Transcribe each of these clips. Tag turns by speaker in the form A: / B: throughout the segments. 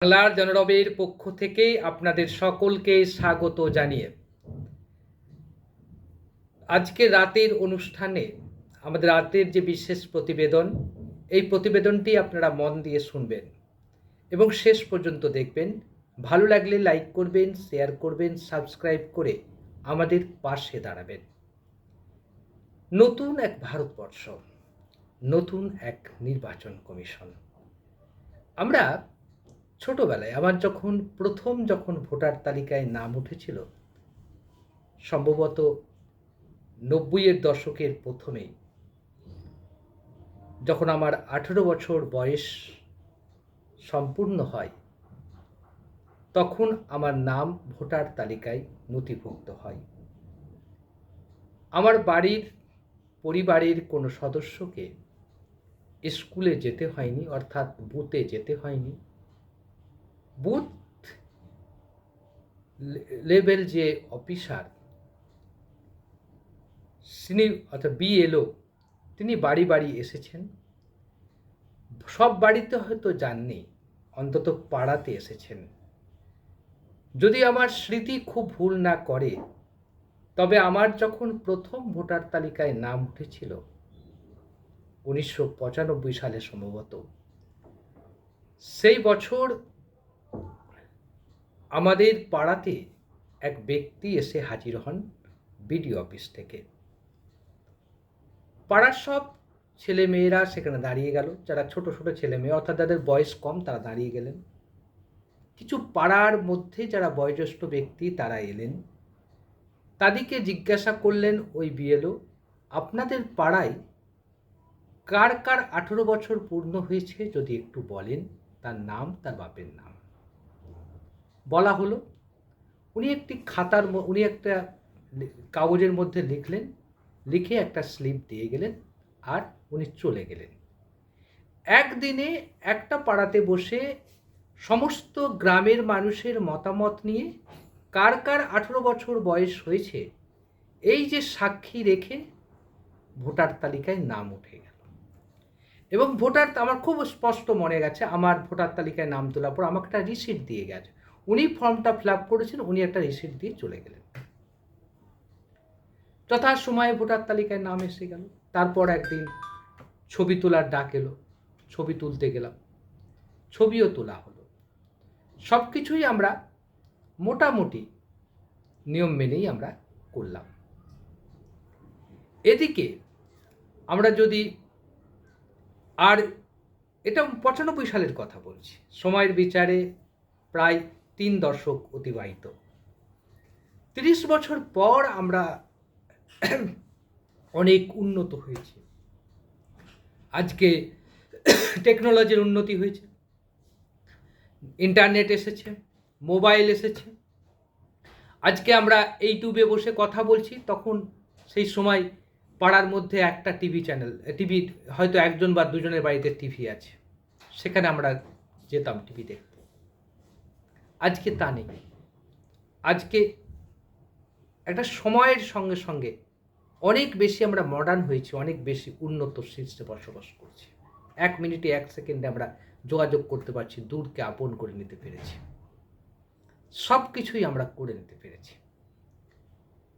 A: বাংলার জনরবের পক্ষ থেকে আপনাদের সকলকে স্বাগত জানিয়ে। আজকে রাতের অনুষ্ঠানে আমাদের রাতের যে বিশেষ প্রতিবেদন, এই প্রতিবেদনটি আপনারা মন দিয়ে শুনবেন এবং শেষ পর্যন্ত দেখবেন। ভালো লাগলে লাইক করবেন, শেয়ার করবেন, সাবস্ক্রাইব করে আমাদের পাশে দাঁড়াবেন। নতুন এক ভারতবর্ষ, নতুন এক নির্বাচন কমিশন। আমরা ছোটবেলায় আমার যখন প্রথম যখন ভোটার তালিকায় নাম উঠেছিল, সম্ভবত নব্বইয়ের দশকের প্রথমেই, যখন আমার আঠেরো বছর বয়স সম্পূর্ণ হয়, তখন আমার নাম ভোটার তালিকায় নথিভুক্ত হয়। আমার বাড়ির পরিবারের কোনো সদস্যকে স্কুলে যেতে হয়নি, অর্থাৎ বুথে যেতে হয়নি। বুথ লেভেল যে অফিসার, তিনি অর্থাৎ বিএলও তিনি বাড়ি বাড়ি এসেছেন। সব বাড়িতে হয়তো যাননি, অন্তত পাড়াতে এসেছেন। যদি আমার স্মৃতি খুব ভুল না করে, তবে আমার যখন প্রথম ভোটার তালিকায় নাম উঠেছিল, উনিশশো পঁচানব্বই সালে সম্ভবত, সেই বছর আমাদের পাড়াতে এক ব্যক্তি এসে হাজির হন বিডি অফিস থেকে। পাড়ার সব ছেলে মেয়েরা সেখানে দাঁড়িয়ে গেল। যারা ছোট ছোট ছেলে মেয়ে অর্থাৎ যাদের বয়স কম, তারা দাঁড়িয়ে গেলেন। কিছু পাড়ার মধ্যে যারা বয়োজ্যেষ্ঠ ব্যক্তি, তারা এলেন। তাদেরকে জিজ্ঞাসা করলেন, ওই বিএলও, আপনাদের পাড়ায় কার কার আঠেরো বছর পূর্ণ হয়েছে? যদি একটু বলেন, তার নাম, তার বাপের নাম। বলা হলো। উনি একটি খাতার উনি একটা কাগজের মধ্যে লিখলেন, লিখে একটা স্লিপ দিয়ে গেলেন আর উনি চলে গেলেন। একদিনে একটা পাড়াতে বসে সমস্ত গ্রামের মানুষের মতামত নিয়ে কার কার আঠেরো বছর বয়স হয়েছে, এই যে সাক্ষী রেখে ভোটার তালিকায় নাম উঠে গেল। এবং ভোটার, আমার খুব স্পষ্ট মনে গেছে, আমার ভোটার তালিকায় নাম তোলার পর আমাকে একটা রিসিট দিয়ে গেছে। উনি ফর্মটা ফিল আপ করেছেন, উনি একটা রিসিট দিয়ে চলে গেলেন। যথা সময়ে ভোটার তালিকায় নাম এসে গেল। তারপর একদিন ছবি তোলার ডাক এলো, ছবি তুলতে গেলাম। ছবিও তোলা হলো। সব কিছুই আমরা মোটামুটি নিয়ম মেনেই আমরা করলাম। এদিকে আমরা যদি আর এটা পঁচানব্বই সালের কথা বলছি। সময়ের বিচারে প্রায় তিন দশক অতিবাহিত। তিরিশ বছর পর আমরা অনেক উন্নত হয়েছি। আজকে টেকনোলজির উন্নতি হয়েছে। ইন্টারনেট এসেছে, মোবাইল এসেছে। আজকে আমরা ইউটিউবে বসে কথা বলছি, তখন সেই সময় পাড়ার মধ্যে একটা টিভি চ্যানেল টিভি হয়তো একজন বা দুজনের বাড়িতে টিভি আছে। সেখানে আমরা যেতাম টিভি দেখতে। আজকে তা নেই। আজকে একটা সময়ের সঙ্গে সঙ্গে অনেক বেশি আমরা মডার্ন হয়েছি, অনেক বেশি উন্নত শীর্ষে বসবাস করছি। এক মিনিটে, এক সেকেন্ডে আমরা যোগাযোগ করতে পারছি, দূরকে আপন করে নিতে পেরেছি। সব কিছুই আমরা করে নিতে পেরেছি।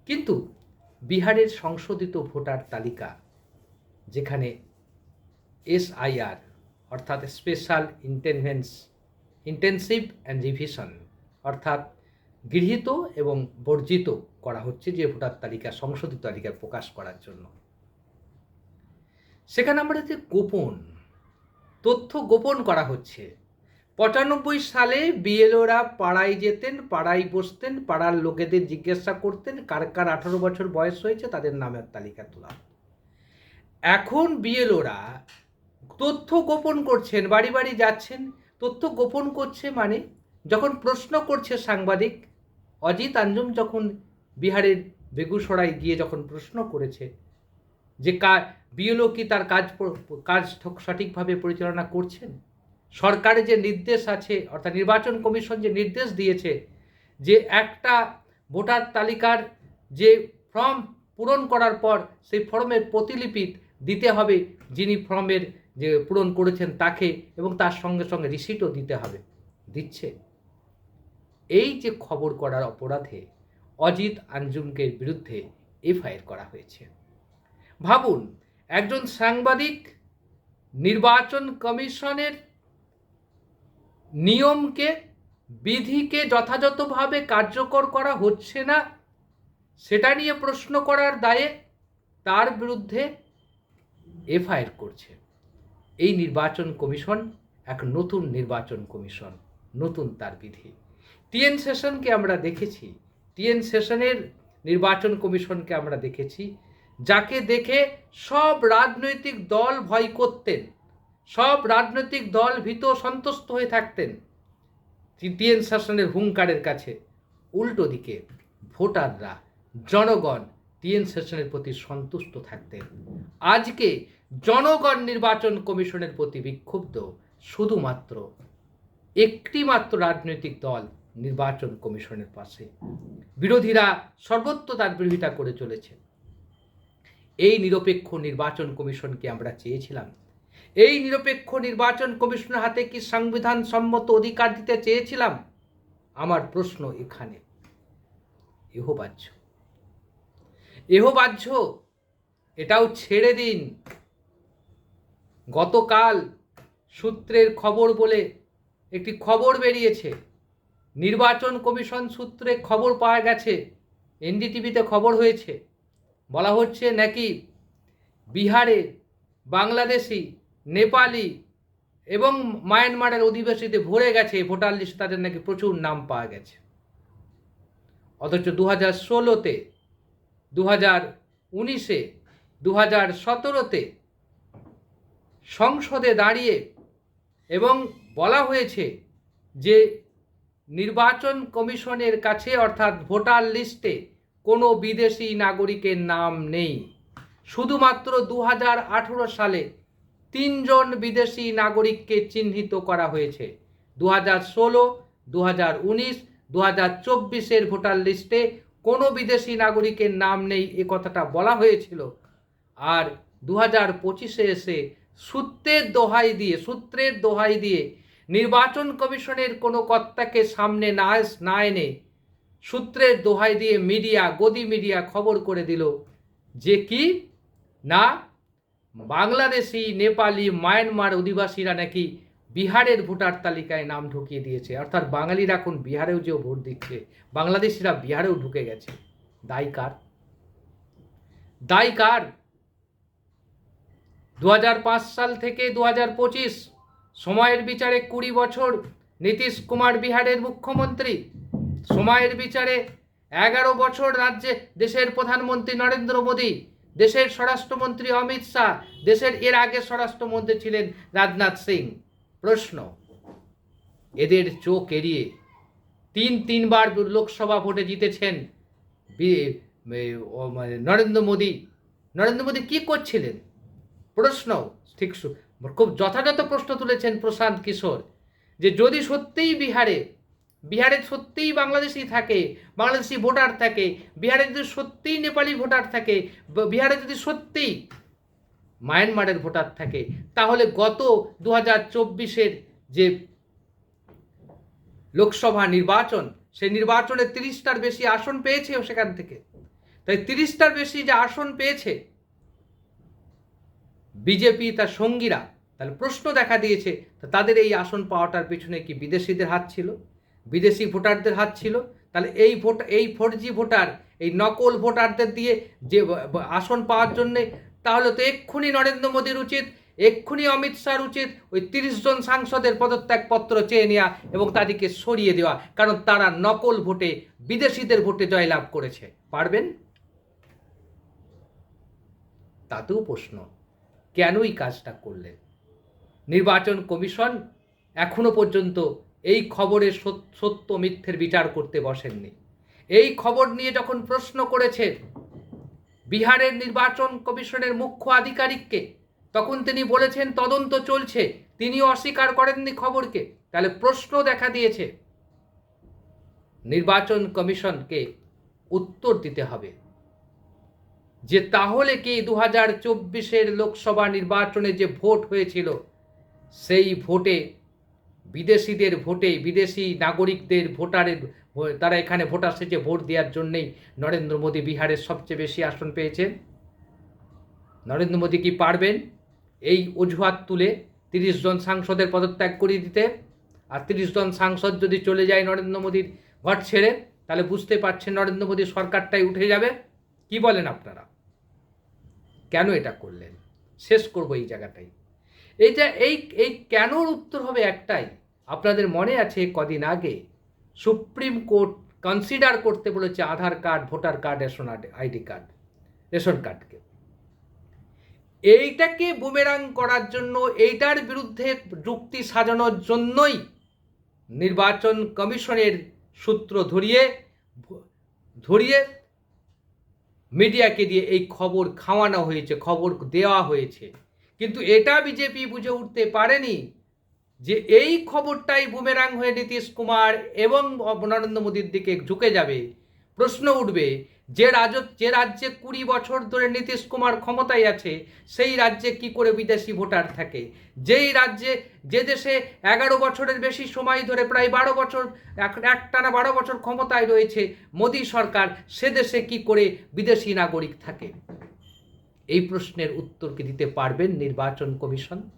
A: কিন্তু বিহারের সংশোধিত ভোটার তালিকা, যেখানে এসআইআর, অর্থাৎ স্পেশাল ইন্টেনভেন্স ইন্টেন্সিভ অ্যান্ড রিভিশন অর্থাৎ গৃহীত এবং বর্জিত করা হচ্ছে যে ভোটার তালিকা, সংশোধিত তালিকা প্রকাশ করার জন্য সেখানে আমরা যে গোপন, তথ্য গোপন করা হচ্ছে পঁচানব্বই সালে বিএলওরা পাড়ায় যেতেন, পাড়ায় বসতেন, পাড়ার লোকেদের জিজ্ঞাসা করতেন, কার কার আঠারো বছর বয়স হয়েছে তাদের নামের তালিকা তোলা। এখন বিএলওরা তথ্য গোপন করছেন, বাড়ি বাড়ি যাচ্ছেন তথ্য গোপন করছে মানে? যখন প্রশ্ন করছে সাংবাদিক, অজিত আঞ্জুম যখন বিহারের বেগুসরাই গিয়ে যখন প্রশ্ন করেছে যে কা, বিএলও কি তার কাজ কাজ সঠিকভাবে পরিচালনা করছেন? সরকারের যে নির্দেশ আছে, অর্থাৎ নির্বাচন কমিশন যে নির্দেশ দিয়েছে যে একটা ভোটার তালিকার যে ফর্ম পূরণ করার পর সেই ফর্মের প্রতিলিপি দিতে হবে যিনি ফর্মের যে পূরণ করেছেন তাকে এবং তার সঙ্গে সঙ্গে রিসিটও দিতে হবে। দিচ্ছে। এই যে খবর করার অপরাধে অজিত আঞ্জুমকের বিরুদ্ধে এফআইআর করা হয়েছে। ভাবুন, একজন সাংবাদিক নির্বাচন কমিশনের নিয়মকে, বিধিকে যথাযথভাবে কার্যকর করা হচ্ছে না, সেটা নিয়ে প্রশ্ন করার দায়ে তার বিরুদ্ধে এফআইআর করছে। এই নির্বাচন কমিশন এক নতুন নির্বাচন কমিশন, নতুন তার বিধি। টিএন সেশনকে আমরা দেখেছি, টিএন সেশনের নির্বাচন কমিশনকে আমরা দেখেছি, যাকে দেখে সব রাজনৈতিক দল ভয় করতেন, সব রাজনৈতিক দল ভীত সন্তুষ্ট হয়ে থাকতেন। টিএন শাসনের হুঙ্কারের কাছে উল্টো দিকে ভোটাররা, জনগণ টিএন সেশনের প্রতি সন্তুষ্ট থাকতেন। আজকে জনগণ নির্বাচন কমিশনের প্রতি বিক্ষুব্ধ শুধুমাত্র একটি মাত্র রাজনৈতিক দল নির্বাচন কমিশনের পাশে। বিরোধীরা সর্বত্র তার বিরোধিতা করে চলেছে। এই নিরপেক্ষ নির্বাচন কমিশনকে আমরা চেয়েছিলাম। এই নিরপেক্ষ নির্বাচন কমিশনের হাতে কি সংবিধান সম্মত অধিকার দিতে চেয়েছিলাম? আমার প্রশ্ন এখানে। এহো বাহ্য। এটাও ছেড়ে দিন। গতকাল সূত্রের খবর বলে একটি খবর বেরিয়েছে। নির্বাচন কমিশন সূত্রে খবর পাওয়া গেছে, এনডিটিভিতে খবর হয়েছে। বলা হচ্ছে নাকি বিহারে বাংলাদেশি, নেপালি এবং মায়ানমারের অধিবাসীতে ভরে গেছে ভোটার লিস্টে, তাদের নাকি প্রচুর নাম পাওয়া গেছে। অথচ দু হাজার ষোলোতে দু হাজার উনিশে দু হাজার সতেরোতে সংসদে দাঁড়িয়ে এবং বলা হয়েছে যে নির্বাচন কমিশনের কাছে অর্থাৎ ভোটার লিস্টে কোনো বিদেশি নাগরিকের নাম নেই। শুধুমাত্র দু হাজার আঠেরো সালে তিনজন বিদেশি নাগরিককে চিহ্নিত করা হয়েছে। দু হাজার ষোলো দু হাজার উনিশ দু হাজার চব্বিশের ভোটার লিস্টে কোনো বিদেশি নাগরিকের নাম নেই এ কথাটা বলা হয়েছিল। আর দু হাজার পঁচিশে এসে সূত্রের দোহাই দিয়ে সূত্রের দোহাই দিয়ে নির্বাচন কমিশনের কোনো কর্তাকে সামনে না না এনে সূত্রের দোহাই দিয়ে মিডিয়া, গদি মিডিয়া খবর করে দিল যে কি? না, বাংলাদেশি, নেপালি, মায়ানমার অধিবাসীরা নাকি বিহারের ভোটার তালিকায় নাম ঢুকিয়ে দিয়েছে। অর্থাৎ বাঙালিরা এখন বিহারেও যেও ভোট দিচ্ছে, বাংলাদেশিরা বিহারেও ঢুকে গেছে। দায় কার? দায় কার? দু হাজার পাঁচ সাল থেকে দু সময়ের বিচারে কুড়ি বছর, নীতিশ কুমার বিহারের মুখ্যমন্ত্রী, সময়ের বিচারে এগারো বছর রাজ্যে দেশের প্রধানমন্ত্রী নরেন্দ্র মোদী, দেশের স্বরাষ্ট্রমন্ত্রী অমিত শাহ, দেশের এর আগে স্বরাষ্ট্রমন্ত্রী ছিলেন রাজনাথ সিং। প্রশ্ন, এদের চোখ এড়িয়ে তিন তিনবার লোকসভা ভোটে জিতেছেন মানে নরেন্দ্র মোদী। নরেন্দ্র মোদী কি করছিলেন? প্রশ্ন, ঠিক খুব যথাযথ প্রশ্ন তুলেছেন প্রশান্ত কিশোর, যে যদি সত্যিই বিহারে বিহারে সত্যিই বাংলাদেশি থাকে, বাংলাদেশি ভোটার থাকে, বিহারে যদি সত্যিই নেপালি ভোটার থাকে বিহারে যদি সত্যিই মায়ানমারের ভোটার থাকে, তাহলে গত দু হাজার চব্বিশের যে লোকসভা নির্বাচন, সেই নির্বাচনে তিরিশটার বেশি আসন পেয়েছে সেখান থেকে। তাই তিরিশটার বেশি যে আসন পেয়েছে বিজেপি তার সঙ্গীরা তাহলে প্রশ্ন দেখা দিয়েছে তাদের এই আসন পাওয়াটার পিছনে কি বিদেশিদের হাত ছিল? বিদেশি ভোটারদের হাত ছিল? তাহলে এই ভোট, এই ফোর জি ভোটার, এই নকল ভোটারদের দিয়ে যে আসন পাওয়ার জন্যে, তাহলে তো এক্ষুনি নরেন্দ্র মোদীর উচিত, এক্ষুনি অমিত শাহর উচিত ওই তিরিশ জন সাংসদের পদত্যাগপত্র চেয়ে নেওয়া এবং তাদেরকে সরিয়ে দেওয়া, কারণ তারা নকল ভোটে বিদেশিদের ভোটে জয়লাভ করেছে। পারবেন? তাতেও প্রশ্ন। কেনই কাজটা করলেন? নির্বাচন কমিশন এখনও পর্যন্ত এই খবরের সত- সত্য মিথ্যের বিচার করতে বসেননি। এই খবর নিয়ে যখন প্রশ্ন করেছে বিহারের নির্বাচন কমিশনের মুখ্য আধিকারিককে, তখন তিনি বলেছেন, তদন্ত চলছে। তিনিও অস্বীকার করেননি খবরকে। তাহলে প্রশ্ন দেখা দিয়েছে, নির্বাচন কমিশনকে উত্তর দিতে হবে। যে তাহলে কি দু হাজার চব্বিশের লোকসভা নির্বাচনে যে ভোট হয়েছিল, সেই ভোটে বিদেশিদের ভোটে, বিদেশি নাগরিকদের ভোটারের তারা এখানে ভোট ভোটার সেজে ভোট দেওয়ার জন্যেই নরেন্দ্র মোদী বিহারের সবচেয়ে বেশি আসন পেয়েছেন। নরেন্দ্র মোদী কি পারবেন এই অজুহাত তুলে তিরিশ জন সাংসদের পদত্যাগ করিয়ে দিতে? আর তিরিশ জন সাংসদ যদি চলে যায় নরেন্দ্র মোদীর ঘর ছেড়ে, তাহলে বুঝতে পারছেন নরেন্দ্র মোদী সরকারটাই উঠে যাবে? কি বলেন আপনারা? কেন এটা করলেন? শেষ করব এই জায়গাটাই। এইটা, এই এই কেনর উত্তর হবে একটাই। আপনাদের মনে আছে কদিন আগে সুপ্রিম কোর্ট কনসিডার করতে বলেছে Aadhaar card, voter card, ration ID card, ration কার্ডকে। এইটাকে বুমেরাং করার জন্য, এইটার বিরুদ্ধে যুক্তি সাজানোর জন্যই নির্বাচন কমিশনের সূত্র ধরিয়ে ধরিয়ে মিডিয়াকে দিয়ে এই খবর খাওয়ানো হয়েছে, খবর দেওয়া হয়েছে। কিন্তু এটা বিজেপি বুঝে উঠতে পারেনি যে এই খবরটাই বুমেরাং হয়ে নীতিশ কুমার এবং নরেন্দ্র মোদীর দিকে ঝুঁকে যাবে। প্রশ্ন উঠবে যে রাজ যে রাজ্যে কুড়ি বছর ধরে নীতিশ কুমার ক্ষমতায় আছে, সেই রাজ্যে কি করে বিদেশি ভোটার থাকে? যেই রাজ্যে যে দেশে এগারো বছরের বেশি সময় ধরে প্রায় বারো বছর এক- একটানা বারো বছর ক্ষমতায় রয়েছে মোদী সরকার, সে দেশে কি করে বিদেশি নাগরিক থাকে? এই প্রশ্নের উত্তর কি দিতে পারবেন নির্বাচন কমিশন?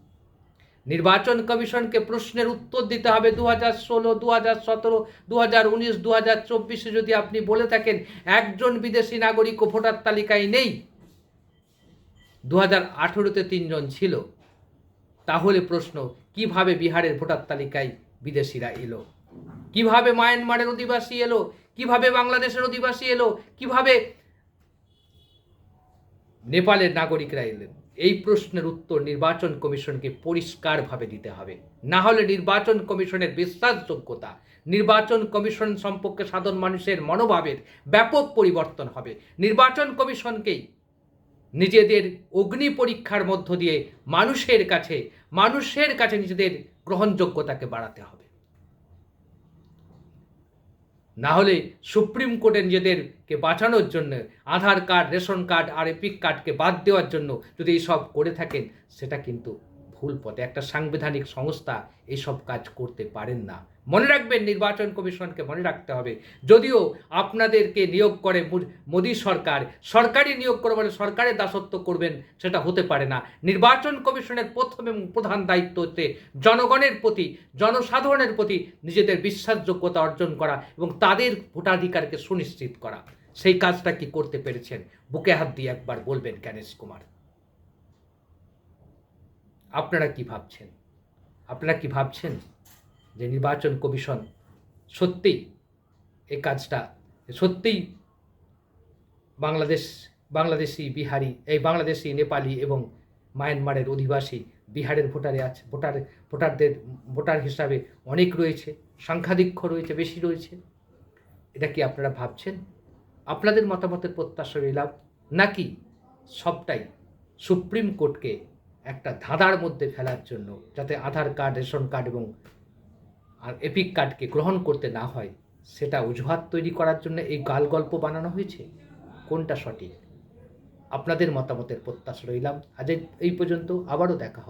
A: নির্বাচন কমিশনকে প্রশ্নের উত্তর দিতে হবে দু হাজার ষোলো দু হাজার সতেরো দু হাজার উনিশ দু হাজার চব্বিশে যদি আপনি বলে থাকেন একজন বিদেশি নাগরিক ও ভোটার তালিকায় নেই দু হাজার আঠেরোতে তিনজন ছিল। তাহলে প্রশ্ন, কীভাবে বিহারের ভোটার তালিকায় বিদেশিরা এলো? কীভাবে মায়ানমারের অধিবাসী এলো? কীভাবে বাংলাদেশের অধিবাসী এলো? কীভাবে নেপালের নাগরিকরা এলেন? এই প্রশ্নের উত্তর নির্বাচন কমিশনকে পরিষ্কারভাবে দিতে হবে। না হলে নির্বাচন কমিশনের বিশ্বাসযোগ্যতা, নির্বাচন কমিশন সম্পর্কে সাধারণ মানুষের মনোভাবের ব্যাপক পরিবর্তন হবে। নির্বাচন কমিশনকেই নিজেদের অগ্নি পরীক্ষার মধ্য দিয়ে মানুষের কাছে মানুষের কাছে নিজেদের গ্রহণযোগ্যতাকে বাড়াতে হবে। না হলে সুপ্রিম কোর্টে নিজেদেরকে বাঁচানোর জন্য, আধার কার্ড, রেশন কার্ড আর এপিক কার্ডকে বাদ দেওয়ার জন্য যদি এইসব করে থাকেন, সেটা কিন্তু ভুল পথে। একটা সাংবিধানিক সংস্থা এইসব কাজ করতে পারেন না। মনে রাখবেন নির্বাচন কমিশনকে মনে রাখতে হবে। যদিও আপনাদেরকে নিয়োগ করে মোদী সরকার সরকারি নিয়োগ করে বলে সরকারের দাসত্ব করবেন সেটা হতে পারে না। নির্বাচন কমিশনের প্রথম এবং প্রধান দায়িত্ব হচ্ছে জনগণের প্রতি, জনসাধারণের প্রতি নিজেদের বিশ্বাসযোগ্যতা অর্জন করা এবং তাদের ভোটাধিকারকে সুনিশ্চিত করা। সেই কাজটা কি করতে পেরেছেন? বুকে হাত দিয়ে একবার বলবেন জ্ঞানেশ কুমার। আপনারা কি ভাবছেন? আপনারা কি ভাবছেন? যে নির্বাচন কমিশন সত্যিই এই কাজটা, সত্যিই বাংলাদেশ, বাংলাদেশি বিহারি, এই বাংলাদেশি নেপালি এবং মায়ানমারের অধিবাসী বিহারের ভোটারে আছে, ভোটার, ভোটারদের, ভোটার হিসাবে অনেক রয়েছে সংখ্যাধিক্য রয়েছে, বেশি রয়েছে। এটা কি আপনারা ভাবছেন? আপনাদের মতামতের প্রত্যাশা রইলাম, নাকি সবটাই সুপ্রিম কোর্টকে একটা ধাঁধার মধ্যে ফেলার জন্য, যাতে আধার কার্ড, রেশন কার্ড এবং আর এপিক কার্ডকে গ্রহণ করতে না হয়, সেটা অজুহাত তৈরি করার জন্য এই গাল গল্প বানানো হয়েছে? কোনটা সঠিক? আপনাদের মতামতের প্রত্যাশা রইলাম। আজ এই- পর্যন্ত আবারও দেখা